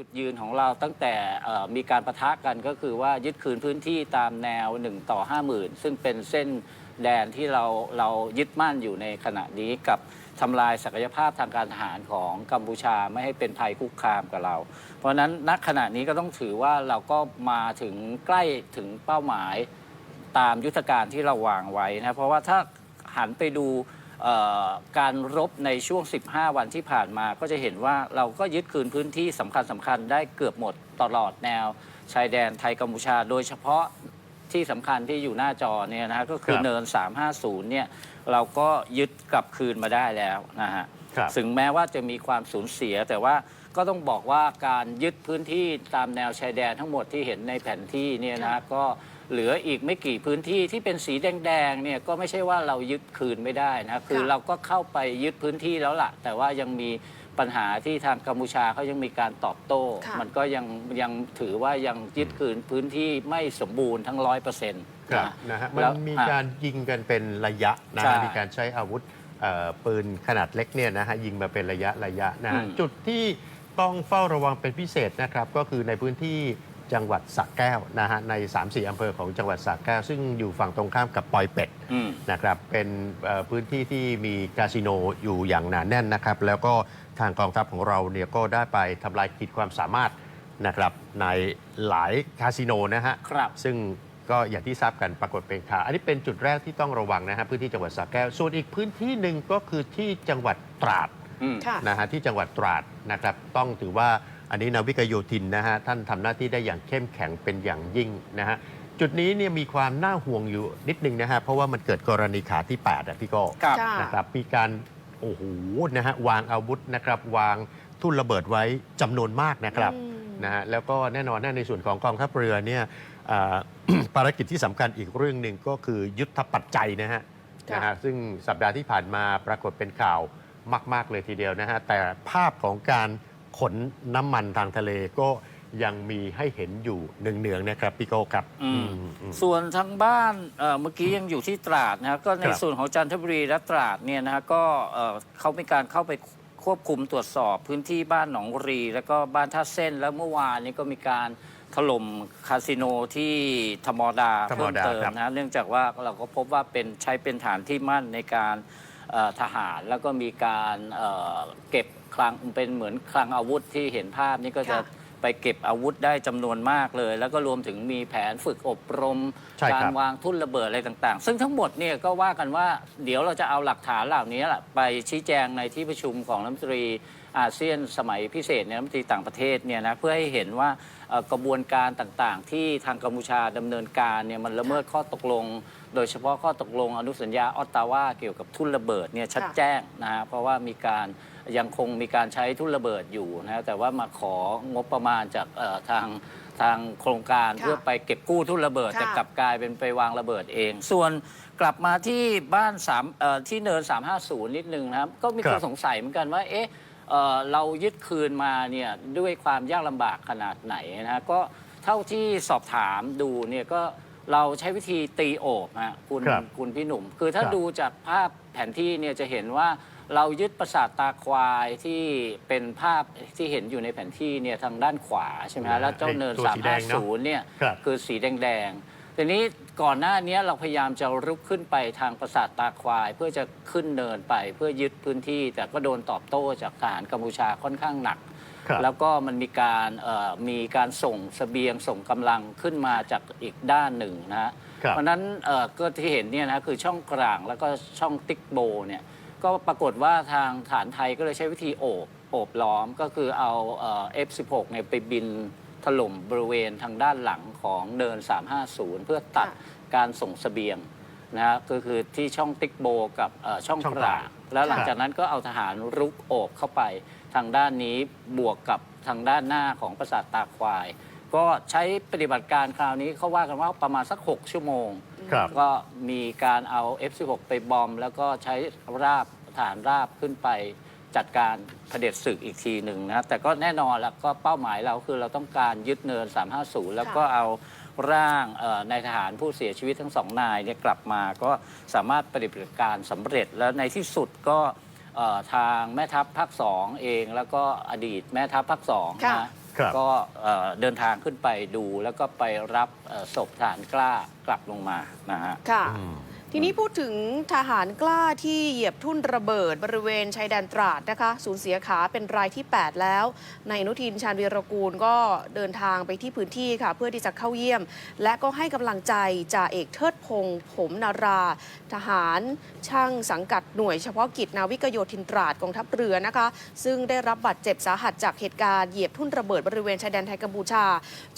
จุดยืนของเราตั้งแต่มีการประทะกันก็คือว่ายึดคืนพื้นที่ตามแนว 1 ต่อ 50,000 ซึ่งเป็นเส้นแดนที่เราเรายึดมั่นอยู่ในขณะนี้กับทำลายศักยภาพทางการทหารของกัมพูชาไม่ให้เป็นภัยคุกคามกับเรา เพราะฉะนั้นณขณะนี้ก็ต้องถือว่าเราก็มาถึงใกล้ถึงเป้าหมายตามยุทธการที่เราวางไว้นะเพราะว่าถ้าหันไปดู การรบในช่วง 15 วันที่ผ่านมาก็จะเห็นว่าเราก็ยึดคืนพื้นที่สำคัญสำคัญได้เกือบหมดตลอดแนว ชายแดนไทยกัมพูชา โดยเฉพาะที่สำคัญที่อยู่หน้าจอเนี่ยนะฮะก็คือครับ เนิน 350 เนี่ยเราก็ยึดกลับคืนมาได้แล้วนะฮะ ครับ ถึงแม้ว่าจะมีความสูญเสีย แต่ว่าก็ต้องบอกว่าการยึดพื้นที่ตามแนวชายแดนทั้งหมดที่เห็นในแผนที่เนี่ยนะก็ เหลืออีกไม่กี่พื้นที่ที่เป็นสีแดงๆเนี่ยก็ไม่ใช่ว่าเรายึดคืนไม่ได้นะคือค่ะเราก็เข้าไปยึดพื้นที่แล้วล่ะ แต่ว่ายังมีปัญหาที่ทางกัมพูชาเขายังมีการตอบโต้ ค่ะ มันก็ยังยังถือว่ายังยึดคืนพื้นที่ไม่สมบูรณ์ทั้งร้อยเปอร์เซ็นต์ ครับนะฮะมันแล้วมีอะการยิงกันเป็นระยะนะใช่ฮะมีการใช้อาวุธเอ่อปืนขนาดเล็กเนี่ยนะฮะยิงมาเป็นระยะระยะนะฮะอืมจุดที่ต้องเฝ้าระวังเป็นพิเศษนะครับ ก็คือในพื้นที่ จังหวัดสระแก้วนะฮะใน 3-4 อำเภอของจังหวัดสระแก้ว ซึ่งอยู่ฝั่งตรงข้ามกับปอยเป็ดอืม นะครับเป็นเอ่อพื้นที่ที่มีคาสิโนอยู่อย่างหนาแน่นนะครับ แล้วก็ทางกองทัพของเราเนี่ยก็ได้ไปทำลายขีดความสามารถนะครับในหลายคาสิโนนะฮะ ครับ ซึ่งก็อย่างที่ทราบกันปรากฏเป็นข่าวอันนี้เป็นจุดแรกที่ต้องระวังนะฮะพื้นที่จังหวัดสระแก้ว ส่วนอีกพื้นที่หนึ่งก็คือที่จังหวัดตราด อืม ค่ะ นะฮะที่จังหวัดตราดนะครับต้องถือว่า อันนี้นาวิกโยธินนะฮะท่านทำหน้าที่ได้อย่างเข้มแข็งเป็นอย่างยิ่งนะฮะจุดนี้เนี่ยมีความน่าห่วงอยู่นิดนึงนะฮะเพราะว่ามันเกิดกรณีขาที่8อะพี่โก็ครับค่ะนะครับมีการโอ้โหนะฮะวางอาวุธนะครับวางทุ่นระเบิดไว้จำนวนมากนะครับอืมนะฮะแล้วก็แน่นอนนะในส่วนของกองทัพเรือเนี่ยอ่าภารกิจที่สำคัญอีกเรื่องหนึ่งก็คือยุทธปัจจัยนะฮะค่ะนะฮะซึ่งสัปดาห์ที่ผ่านมาปรากฏเป็นข่าวมาก ๆ เลยทีเดียวนะฮะแต่ภาพของการ ขนน้ำมันทางทะเลก็ยังมีให้เห็นอยู่เนืองๆนะครับพี่โก้ครับอืม อืมอืมส่วนทางบ้านเอ่อเมื่อกี้ยังอยู่ที่ตราดนะครับก็ในครับ ส่วนของจันทบุรีและตราดเนี่ยนะฮะก็เอ่อเขามีการเข้าไปควบคุมตรวจสอบพื้นที่บ้านหนองรี แล้วก็บ้านท่าเส้นแล้วเมื่อวานนี้ก็มีการถล่มคาสิโนที่ธรรมดาธรรมเพิ่มดาเติมครับนะเนื่องจากว่าเราก็พบว่าเป็นใช้เป็นฐานที่มั่นในการเอ่อ ทหารแล้วก็มีการเอ่อเก็บคลังเป็นเหมือนคลังอาวุธที่เห็นภาพนี่ก็จะค่ะไปเก็บอาวุธได้จำนวนมากเลย แล้วก็รวมถึงมีแผนฝึกอบรมใช่ครับการวางทุ่นระเบิดอะไรต่าง ๆ ซึ่งทั้งหมดเนี่ยก็ว่ากันว่าเดี๋ยวเราจะเอาหลักฐานเหล่านี้แหละไปชี้แจงในที่ประชุมของรัฐมนตรีอาเซียนสมัยพิเศษเนี่ยรัฐมนตรีต่างประเทศเนี่ยนะเพื่อให้เห็นว่าเอ่อ กระบวนการต่างๆ ที่ทางกัมพูชาดำเนินการเนี่ยมันละเมิดข้อตกลง โดยเฉพาะข้อตกลงอนุสัญญาออตตาวาเกี่ยวกับทุ่นระเบิดเนี่ยชัดค่ะแจ้งนะฮะเพราะว่ามีการยังคงมีการใช้ทุ่นระเบิดอยู่นะแต่ว่ามาของบประมาณจากเอ่อทางทางโครงการค่ะเพื่อไปเก็บกู้ทุ่นระเบิดค่ะแต่กลับกลายเป็นไปวางระเบิดเอง ส่วนกลับมาที่บ้านสามเอ่อที่เนิน 350 นิดนึงนะครับ ก็มีครัคบนสงสัยเหมือนกันว่าเอ๊ะ เอ่อเรายึดคืนมาเนี่ยด้วยความยากลำบากขนาดไหนนะก็เท่าที่สอบถามดูเนี่ยก็เราใช้วิธีตีโอบฮะคุณครับคุณพี่หนุ่ม คือถ้าครับ ดูจากภาพแผนที่เนี่ยจะเห็นว่าเรายึดปราสาทตาควายที่เป็นภาพที่เห็นอยู่ในแผนที่เนี่ยทางด้านขวาใช่ไหมฮะแล้วเจ้าเนินตัวสีแดงเนอะ350เนี่ย ครับ คือสีแดงๆ ทีนี้ ก่อนหน้านี้เราพยายามจะรุกขึ้นไปทางปราสาทตาควาย เพื่อจะขึ้นเนินไปเพื่อยึดพื้นที่ แต่ก็โดนตอบโต้จากทหารกัมพูชาค่อนข้างหนัก ครับแล้วก็มันมีการเอ่อมีการส่งเสบียงส่งกำลังขึ้นมาจากอีกด้านหนึ่งนะฮะครับ เพราะฉะนั้นเอ่อก็ที่เห็นเนี่ยนะคือช่องกลางแล้วก็ช่องติ๊กโบเนี่ยก็ปรากฏว่าทางฐานไทยก็เลยใช้วิธีโอบโอบล้อมก็คือเอาเอ่อ F16 เนี่ยไปบิน ถล่มบริเวณทางด้านหลังของเนิน 350 เพื่อตัดค่ะการส่งเสบียงนะฮะก็คือที่ช่องติ๊กโบกับเอ่อช่องช่องกกลาลางงแล้วหลังครับจากนั้นก็เอาทหารรุกโอบเข้าไปทางด้านนี้บวกกับทางด้านหน้าของปราสาทตาควาย ก็ใช้ปฏิบัติการคราวนี้เขาว่ากันว่าประมาณสัก 6 ชั่วโมง ครับ ก็มีการเอา F16 ไปบอม แล้วก็ใช้ราบฐานราบขึ้นไป จัดการเผด็จศึกอีกทีหนึ่งนะแต่ก็แน่นอนแล้วก็เป้าหมายเราคือเราต้องการยึดเนิน 350 แล้วก็เอาร่างเอ่อนายทหารผู้เสียชีวิตทั้งสองนายเนี่ยกลับมาก็สามารถปฏิบัติการสำเร็จแล้วในที่สุดก็เอ่อทางแม่ทัพภาคสองเอง แล้วก็อดีตแม่ทัพภาคสองค่ะนะครับก็เอ่อเดินทางขึ้นไปดูแล้วก็ไปรับเอ่อศพทหารกล้ากลับลงมานะฮะค่ะอืม ทีนี้พูดถึงทหารกล้าที่เหยียบทุ่นระเบิดบริเวณชายแดนตราดนะคะสูญเสียขาเป็นรายที่ 8 แล้วนายอนุทินชาญวีรกูลก็เดินทางไปที่พื้นที่ค่ะ เพื่อที่จะเข้าเยี่ยม และก็ให้กำลังใจจ่าเอกเทิดพงศ์ผมนารา ทหารช่างสังกัดหน่วยเฉพาะกิจนาวิกโยธินตราดกองทัพเรือนะคะ ซึ่งได้รับบาดเจ็บสาหัสจากเหตุการณ์เหยียบทุ่นระเบิดบริเวณชายแดนไทยกัมพูชา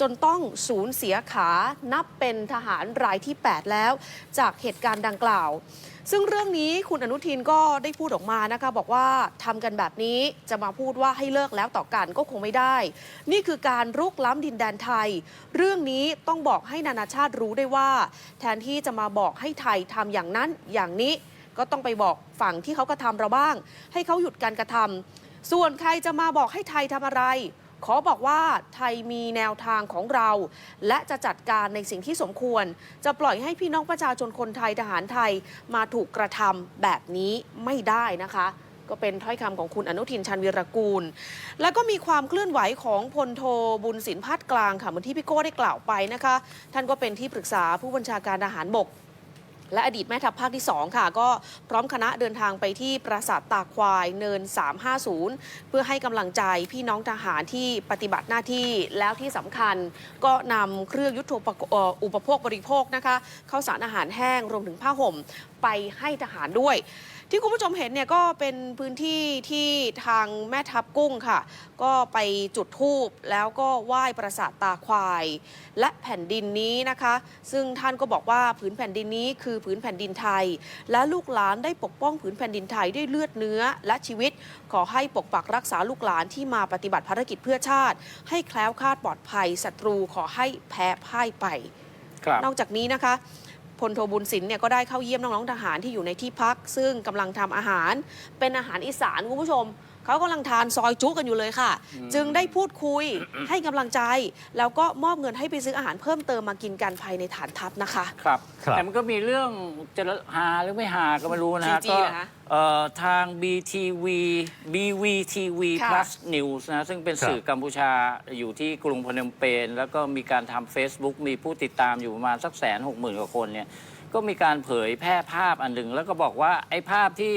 จนต้องสูญเสียขานับเป็นทหารรายที่ 8 แล้ว จากเหตุการณ์ดังกล่าว ซึ่งเรื่องนี้คุณอนุทินก็ได้พูดออกมานะคะ บอกว่าทำกันแบบนี้จะมาพูดว่าให้เลิกแล้วต่อกันก็คงไม่ได้ นี่คือการรุกล้ำดินแดนไทย เรื่องนี้ต้องบอกให้นานาชาติรู้ได้วยว่า แทนที่จะมาบอกให้ไทยทำอย่างนั้นอย่างนี้ก็ต้องไปบอกฝั่งที่เขากระทำเราบ้าง ให้เขาหยุดการกระทำส่วนใครจะมาบอกให้ไทยทำอะไร ขอบอกว่าไทยมีแนวทางของเรา และจะจัดการในสิ่งที่สมควร จะปล่อยให้พี่น้องประชาชนคนไทยทหารไทยมาถูกกระทำแบบนี้ไม่ได้นะคะ ก็เป็นถ้อยคำของคุณอนุทินชันวีรกูล แล้วก็มีความเคลื่อนไหวของพลโทบุญสินพัฒน์กลางค่ะเหมือนที่พี่โก้ได้กล่าวไปนะคะ ท่านก็เป็นที่ปรึกษาผู้บัญชาการทหารบก และอดีตแม่ทัพภาคที่ 2 ค่ะ ก็พร้อมคณะเดินทางไปที่ปราสาทตาควายเนิน 350 เพื่อให้กำลังใจพี่น้องทหารที่ปฏิบัติหน้าที่แล้วที่สำคัญก็นำเครื่องยุทโธปกเอ่ออุปโภคบริโภคนะคะข้าวสารอาหารแห้งรวมถึงผ้าห่ม ไปให้ทหารด้วย ที่คุณผู้ชมเห็นเนี่ยก็เป็นพื้นที่ที่ทางแม่ทัพกุ้งค่ะ ก็ไปจุดธูปแล้วก็ไหว้ปราสาทตาควาย และแผ่นดินนี้นะคะ ซึ่งท่านก็บอกว่าผืนแผ่นดินนี้คือผืนแผ่นดินไทย และลูกหลานได้ปกป้องผืนแผ่นดินไทยด้วยเลือดเนื้อและชีวิต ขอให้ปกปักรักษาลูกหลานที่มาปฏิบัติภารกิจเพื่อชาติ ให้แคล้วคลาดปลอดภัยศัตรูขอให้แพ้พ่ายไปครับนอกจากนี้นะคะ พลโทบุญสินเนี่ยก็ได้เข้าเยี่ยมน้องๆทหารที่อยู่ในที่พัก ซึ่งกำลังทำอาหารเป็นอาหารอีสานคุณผู้ชม เขากำลังทานซอยจุกันอยู่เลยค่ะ จึงได้พูดคุยให้กำลังใจ แล้วก็มอบเงินให้ไปซื้ออาหารเพิ่มเติมมากินกันภายในฐานทัพนะคะ ครับ ครับ แต่มันก็มีเรื่องจะฮาหรือไม่ฮาก็ไม่รู้นะฮะ GG ก็เหรอคะเอ่อทาง BTV BVTV ค่ะ Plus News นะ ซึ่งเป็นครับสื่อกัมพูชาอยู่ที่กรุงพนมเปญแล้วก็มีการทำ Facebook มีผู้ติดตามอยู่ประมาณสักแสนหกหมื่นกว่าคนเนี่ย ก็มีการเผยแพร่ภาพอันหนึ่ง แล้วก็บอกว่าไอ้ภาพที่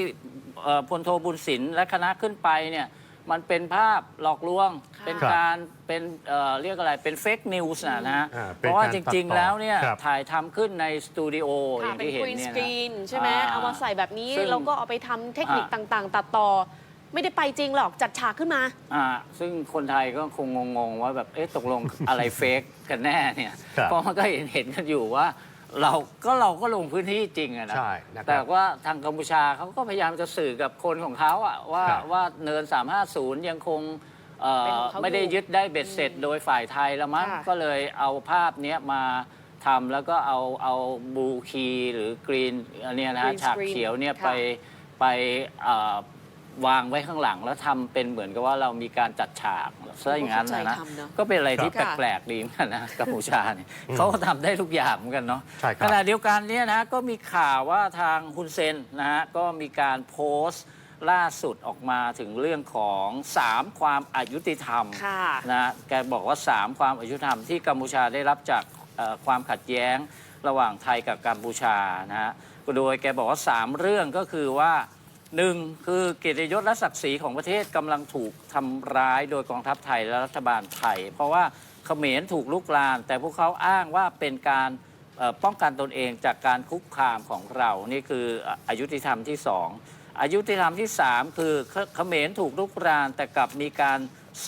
เอ่อพลโทบุญสินและคณะขึ้นไปเนี่ยมันเป็นภาพหลอกลวง ค่ะเป็นการเป็นเอ่อเรียกอะไรเป็นเฟกนิวส์นะฮะอ่าเพเป็นราะว่าการจตัดต่อริงๆแล้วเนี่ยครับ ถ่ายทำขึ้นในสตูดิโออค่ะย่างเป็นที่เห็นกรีนเนี่สยกรีนะนใช่ไหมอ่าเอามาใส่แบบนี้ซึ่ง แล้วก็เอาไปทำเทคนิคอ่าต่างๆ ตัดต่อ ไม่ได้ไปจริงหรอกจัดฉากขึ้นมา อ่าซึ่งคนไทยก็คงงงๆว่าแบบเอ๊ะตกลงอะไรเฟกกันแน่เนี่ยครับ เพราะมันก็เห็นเห็นกันอยู่ว่า เราก็เราก็ลงพื้นที่จริงอะนะใช่นะครับแต่ว่าทางกัมพูชาเขาก็พยายามจะสื่อกับคนของเขาอะว่าครับ ว่าเนิน 350 ยังคงเอ่อเป็นของเขาอยู่ไม่ได้ยึดได้เบ็ดเสร็จโดยฝ่ายไทยแล้วมั้งค่ะ ก็เลยเอาภาพเนี้ยมาทำแล้วก็เอาเอาบูคีหรือกรีนอันเนี้ยนะฮะ Green ฉาก screen เขียวเนี่ยค่ะ ไปไปเอ่อ วางไว้ข้างหลังแล้วทำเป็นเหมือนกับว่าเรามีการจัดฉากซะอย่างนั้นนะนะเข้าใจทำเนอะก็เป็นอะไรที่ค่ะ แปลกๆดีเหมือนกันนะกัมพูชาเนี่ยเขาก็ทำได้ทุกอย่างเหมือนกันเนาะใช่คขรับณะเดียวกันเนี่ยนะก็มีข่าวว่าทางคุณเซนนะฮะก็มีการโพสต์ล่าสุดออกมาถึงเรื่องของ 3 ความอายุติธรรม ค่ะ นะแกบอกว่า 3 ความอายุติธรรมที่กัมพูชาได้รับจากเอ่อความขัดแย้งระหว่างไทยกับกัมพูชานะฮะโดยแกบอกว่า 3 เรื่องก็คือว่า หนึ่งคือเกียรติยศและศักดิ์ศรีของประเทศกำลังถูกทำร้ายโดยกองทัพไทยและรัฐบาลไทย เพราะว่าเขมรถูกลุกลานแต่พวกเขาอ้างว่าเป็นการเอ่อป้องกันตนเองจากการคุกคามของเรา นี่คืออายุติธรรมที่สองอายุติธรรมที่สามคือเขเขมรถูกลุกรานแต่กลับมีการ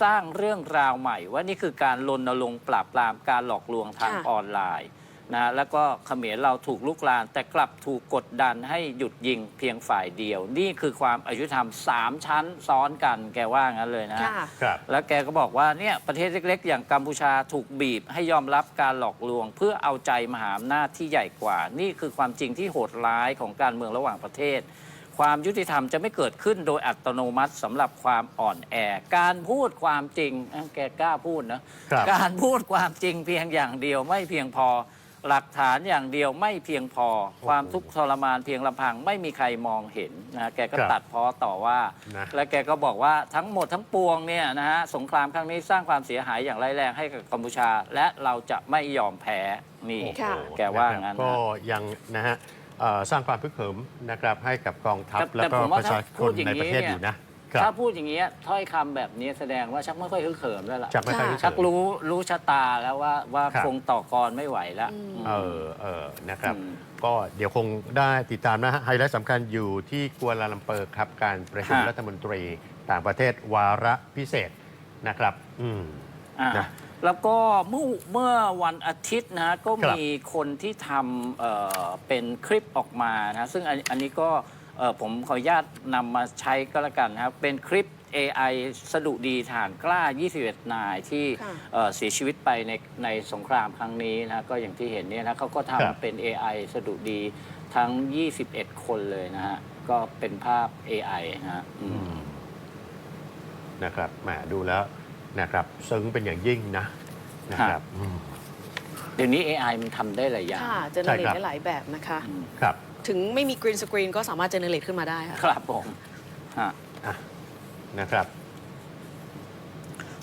สร้างเรื่องราวใหม่ ว่านี่คือการรณรงค์ปราบปรามการหลอกลวงทางค่ะออนไลน์ นะแล้วก็เขมรเราถูกลุกลาน แต่กลับถูกกดดันให้หยุดยิงเพียงฝ่ายเดียว นี่คือความอายุธรรมสามชั้นซ้อนกันแกว่างั้นเลยนะ ค่ะ ครับ แล้วแกก็บอกว่าเนี่ยประเทศเล็กๆ อย่างกัมพูชาถูกบีบให้ยอมรับการหลอกลวง เพื่อเอาใจมหาอำนาจที่ใหญ่กว่า นี่คือความจริงที่โหดร้ายของการเมืองระหว่างประเทศ ความยุติธรรมจะไม่เกิดขึ้นโดยอัตโนมัติสำหรับความอ่อนแอ การพูดความจริงอะแกกล้าพูดนะครับ การพูดความจริงเพียงอย่างเดียวไม่เพียงพอ หลักฐานอย่างเดียวไม่เพียงพอ ความทุกข์ทรมานเพียงลำพังไม่มีใครมองเห็นนะแกก็ครับตัดพ้อต่อว่า นะและแกก็บอกว่าทั้งหมดทั้งปวงเนี่ยนะฮะสงครามครั้งนี้สร้างความเสียหายอย่างร้ายแรงให้กับกัมพูชา และเราจะไม่ยอมแพ้นี่โอ้โหค่ะแกว่านะครับงั้นก็นะยังนะฮะเอ่อสร้างความพึกเหิมนะครับให้กับกองทัพแต่แล้วแต่ก็ผมว่าประชาถ้าชพูนดอย่างในนี้ประเทศเนี่ย อยู่นะ ครัถ้าบพูดอย่างนี้ยถ้อยคำแบบนี้แสดงว่าชักไม่ค่อยฮึกเหิมแล้วล่ะจากไม่ค่อยค่ะรู้ชัสึกกรู้รู้ชะตาแล้วว่าว่าครับ คงต่อกรไม่ไหวแล้วอืมเออเออนะครับ อืม ก็เดี๋ยวคงได้ติดตามนะฮะไฮไลท์สำคัญอยู่ที่กัวลาลัมเปอร์ครับ การประชุมฮะรัฐมนตรีต่างประเทศวาระพิเศษนะครับ อืม อ่านะแล้วก็เมื่อเมื่อวันอาทิตย์นะก็ครับมีคนที่ทำเอ่อเป็นคลิปออกมานะซึ่งอันอันนี้ก็ เอ่อผมขออนุญาตนำมาใช้ก็แล้วกันนะครับ เป็นคลิป AI สดุดีฐานกล้า 21 นายที่ค่ะ เอ่อเสียชีวิตไปในในสงครามครั้งนี้นะก็อย่างที่เห็นเนี่ยนะเขาก็ครับ ทำเป็น AI สดุดีทั้ง 21 คนเลยนะฮะ ก็เป็นภาพ AI นะฮะอืม นะครับแหมดูแล้วนะครับซึ้งเป็นอย่างยิ่งนะนะครับอืม เดี๋ยวนี้ AI มันทำได้หลายอย่าง ค่ะเจเนใช่เรตครับ ได้หลายแบบนะคะ อืม ครับ ถึงไม่มีกรีนสกรีนก็สามารถเจเนเรตขึ้นมาได้ค่ะ ครับผมฮะอะนะครับ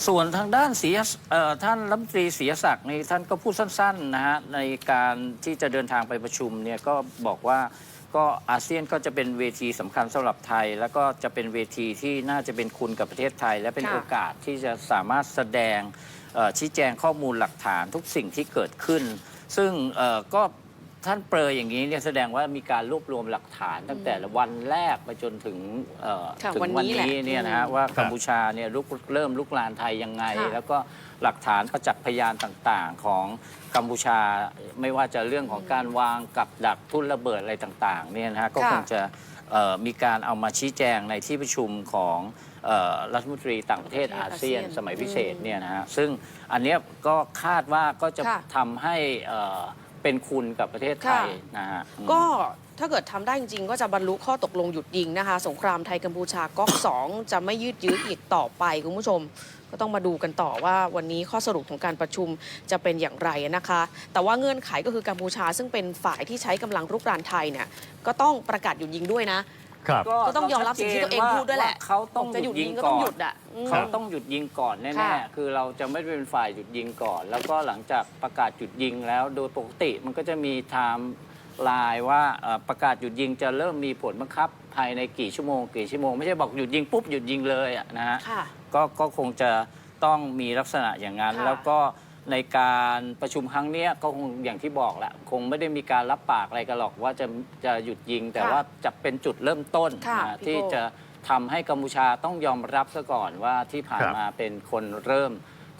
ส่วนทางด้านเสียเอ่อท่านรัฐมนตรีเสียศักดิ์นี่ท่านก็พูดสั้นๆนะฮะในการที่จะเดินทางไปประชุมเนี่ยก็บอกว่าก็อาเซียนก็จะเป็นเวทีสำคัญสำหรับไทย แล้วก็จะเป็นเวทีที่น่าจะเป็นคุณกับประเทศไทย และเป็นค่ะ โอกาสที่จะสามารถแสดงเอ่อชี้แจงข้อมูลหลักฐานทุกสิ่งที่เกิดขึ้น ซึ่งเอ่อก็ ท่านเปรยอย่างนี้เนี่ยแสดงว่ามีการรวบรวมหลักฐานตั้งแต่วันแรกไปจนถึงเอ่อค่ะถึงวันวันนี้แหละนี้เนี่ยนะฮะอืมว่าครับกัมพูชาเนี่ยลุกเริ่มลุกลานไทยยังไง ค่ะแล้วก็หลักฐานประจักษ์พยานต่างๆของกัมพูชาไม่ว่าจะเรื่องของการวางกับดักทุ่นระเบิดอะไรต่างๆเนี่ยนะฮะก็ค่ะคงจะเอ่อมีการเอามาชี้แจงในที่ประชุมของเอ่อรัฐมนตรีต่างประเทศอาเซียน สมัยพิเศษเนี่ยนะฮะซึ่งอันเนี้ยก็คาดว่าก็จะค่ะ ทำให้เอ่อ เป็นคุณกับประเทศไทยค่ะนะฮะอืมก็ถ้าเกิดทำได้จริง ๆ ก็จะบรรลุข้อตกลงหยุดยิงนะคะ สงครามไทยกัมพูชาก๊อก2จะไม่ยืดยื้ออีกต่อไปคุณผู้ชม ก็ต้องมาดูกันต่อว่าวันนี้ข้อสรุปของการประชุมจะเป็นอย่างไรนะคะ แต่ว่าเงื่อนไขก็คือกัมพูชาซึ่งเป็นฝ่ายที่ใช้กำลังรุกรานไทยเนี่ยก็ต้องประกาศหยุดยิงด้วยนะ ครับ ก็ต้องยอมรับสิ่งที่ตัวเองพูดด้วยแหละเขาต้องจะหหยุยุดดยิยิงงก็ก่ต้องอนหยุดอะอืม เขาต้องหยุดยิงก่อนแน่ค่ะๆ คือเราจะไม่เป็นฝ่ายหยุดยิงก่อน แล้วก็หลังจากประกาศหยุดยิงแล้ว โดยปกติมันก็จะมีไทม์ไลน์ว่าเอ่อประกาศหยุดยิงจะเริ่มมีผลบังคับ ภายในกี่ชั่วโมงกี่ชั่วโมงไม่ใช่บอกหยุดยิงปุ๊บหยุดยิงเลยอะนะฮะ ค่ะ ก็ก็คงจะต้องมีลักษณะอย่างนั้น ค่ะแล้วก็ ในการประชุมครั้งเนี้ยก็คงอย่างที่บอกแหละคงไม่ได้มีการรับปากอะไรกันหรอกว่าจะจะหยุดยิง แต่ค่ะว่าจะเป็นจุดเริ่มต้นค่ะนะพี่ที่โก้ จะทำให้กัมพูชาต้องยอมรับซะก่อนว่าที่ผ่านครับมาเป็นคนเริ่ม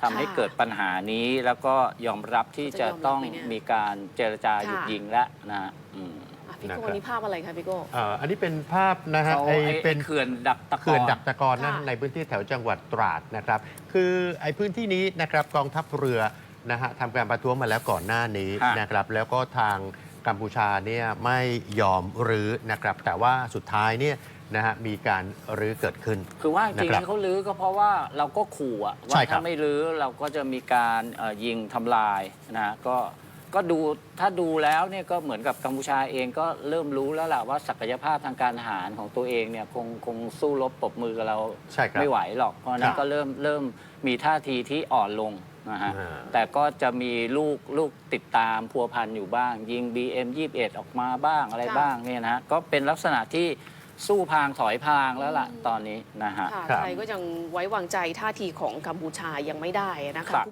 ทำให้ค่ะเกิดปัญหานี้ แล้วก็ยอมรับที่จะจะยอมรับต้องไหมเนี่ยมีการเจรจาหยุดค่ะ ยิงแล้วนะอืมอะ พี่นะครัโก้บวันนี้ภาพอะไรคะพี่โก้ เอ่ออันนี้เป็นภาพนะฮะเขาไอ้ไอ้เป็นเขื่อนดักตะกเขื่อนอนดักตะกอนนะค่ะ ในพื้นที่แถวจังหวัดตราดนะครับ คือไอ้พื้นที่นี้นะครับกองทัพเรือนะฮะทำการประท้วงมาแล้วก่อนหน้านี้ฮะนะครับ แล้วก็ทางกัมพูชาเนี่ยไม่ยอมรื้อนะครับ แต่ว่าสุดท้ายเนี่ยนะฮะมีการรื้อเกิดขึ้น คือว่าจริงนะครับๆที่เขาลื้อก็เพราะว่าเราก็ขู่อะใช่ว่าครับ ถ้าไม่ลื้อเราก็จะมีการเอ่อยิงทำลายนะก็ ก็ดูถ้าดูแล้วเนี่ยก็เหมือนกับกัมพูชาเองก็เริ่มรู้แล้วล่ะว่าศักยภาพทางการทหารของตัวเองเนี่ยคงคงสู้รบปรบมือกับเราใช่ครับไม่ไหวหรอกเพราะฉะนั้ครันบ ก็เริ่มเริ่มมีท่าทีที่อ่อนลงนะฮะ อ่า แต่ก็จะมีลูกลูกติดตามพัวพันอยู่บ้าง ยิง BM 21 ออกมาบ้างอะไรค่ะ บ้างเนี่ยนะฮะก็เป็นลักษณะที่สู้พางถอยพางแล้วล่ะตอนนี้นะฮะ ค่ะครับ ไทยก็ยังไว้วางใจท่าทีของกัมพูชายังไม่ได้นะครัคะ บ